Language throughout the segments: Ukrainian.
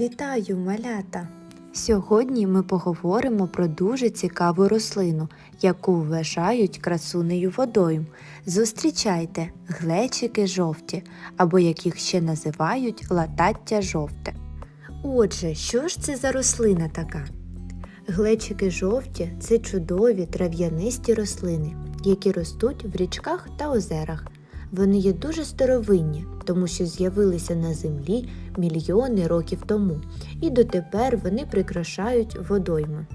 Вітаю, малята! Сьогодні ми поговоримо про дуже цікаву рослину, яку вважають красунею водою. Зустрічайте глечики жовті, або як їх ще називають латаття жовте. Отже, що ж це за рослина така? Глечики жовті це чудові трав'янисті рослини, які ростуть в річках та озерах. Вони є дуже старовинні, тому що з'явилися на землі мільйони років тому, і дотепер вони прикрашають водойми.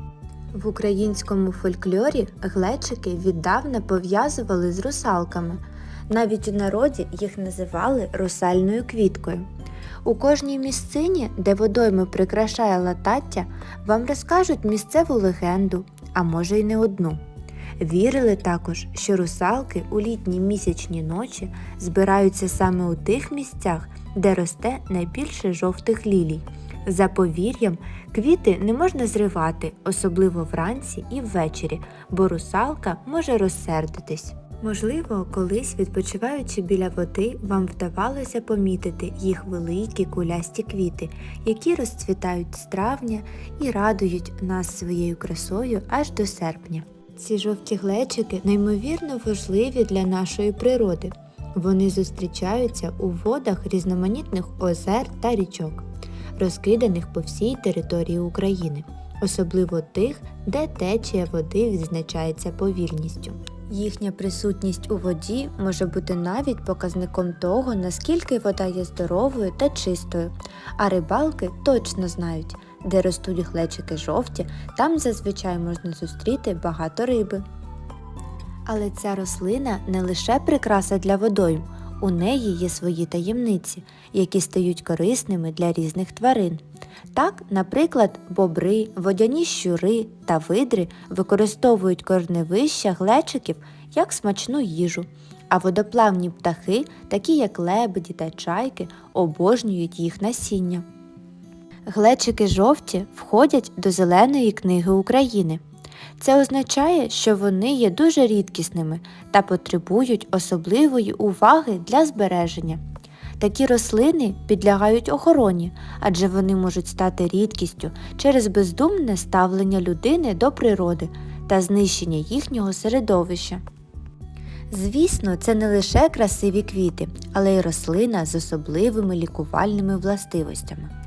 В українському фольклорі глечики віддавна пов'язували з русалками. Навіть у народі їх називали русальною квіткою. У кожній місцині, де водойми прикрашає латаття, вам розкажуть місцеву легенду, а може й не одну. Вірили також, що русалки у літні місячні ночі збираються саме у тих місцях, де росте найбільше жовтих лілій. За повір'ям, квіти не можна зривати, особливо вранці і ввечері, бо русалка може розсердитись. Можливо, колись відпочиваючи біля води, вам вдавалося помітити їх великі кулясті квіти, які розцвітають з травня і радують нас своєю красою аж до серпня. Ці жовті глечики неймовірно важливі для нашої природи. Вони зустрічаються у водах різноманітних озер та річок, розкиданих по всій території України, особливо тих, де течія води відзначається повільністю. Їхня присутність у воді може бути навіть показником того, наскільки вода є здоровою та чистою, а рибалки точно знають, де ростуть глечики жовті, там зазвичай можна зустріти багато риби. Але ця рослина не лише прикраса для водойм, у неї є свої таємниці, які стають корисними для різних тварин. Так, наприклад, бобри, водяні щури та видри використовують корневища глечиків як смачну їжу, а водоплавні птахи, такі як лебеді та чайки, обожнюють їх насіння. Глечики жовті входять до Зеленої книги України. Це означає, що вони є дуже рідкісними та потребують особливої уваги для збереження. Такі рослини підлягають охороні, адже вони можуть стати рідкістю через бездумне ставлення людини до природи та знищення їхнього середовища. Звісно, це не лише красиві квіти, але й рослина з особливими лікувальними властивостями.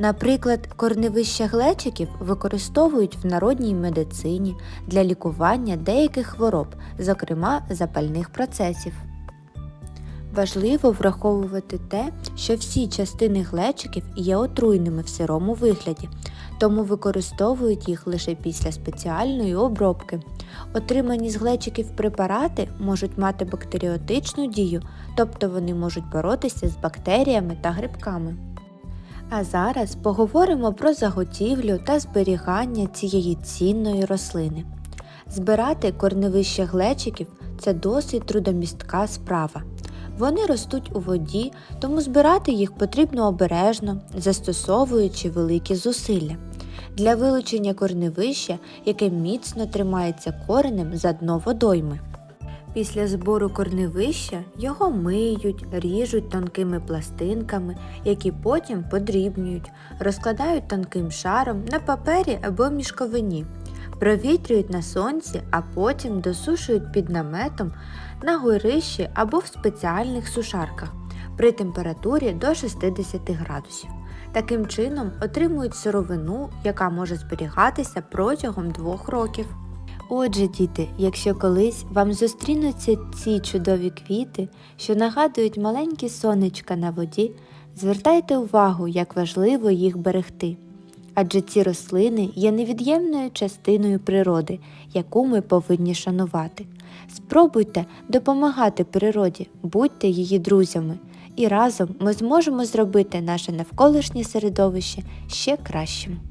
Наприклад, корневища глечиків використовують в народній медицині для лікування деяких хвороб, зокрема запальних процесів. Важливо враховувати те, що всі частини глечиків є отруйними в сирому вигляді, тому використовують їх лише після спеціальної обробки. Отримані з глечиків препарати можуть мати бактеріотичну дію, тобто вони можуть боротися з бактеріями та грибками. А зараз поговоримо про заготівлю та зберігання цієї цінної рослини. Збирати корневища глечиків це досить трудомістка справа. Вони ростуть у воді, тому збирати їх потрібно обережно, застосовуючи великі зусилля. Для вилучення корневища, яке міцно тримається коренем за дно водойми. Після збору корневища його миють, ріжуть тонкими пластинками, які потім подрібнюють, розкладають тонким шаром на папері або мішковині, провітрюють на сонці, а потім досушують під наметом на горищі або в спеціальних сушарках при температурі до 60 градусів. Таким чином отримують сировину, яка може зберігатися протягом двох років. Отже, діти, якщо колись вам зустрінуться ці чудові квіти, що нагадують маленькі сонечка на воді, звертайте увагу, як важливо їх берегти. Адже ці рослини є невід'ємною частиною природи, яку ми повинні шанувати. Спробуйте допомагати природі, будьте її друзями, і разом ми зможемо зробити наше навколишнє середовище ще кращим.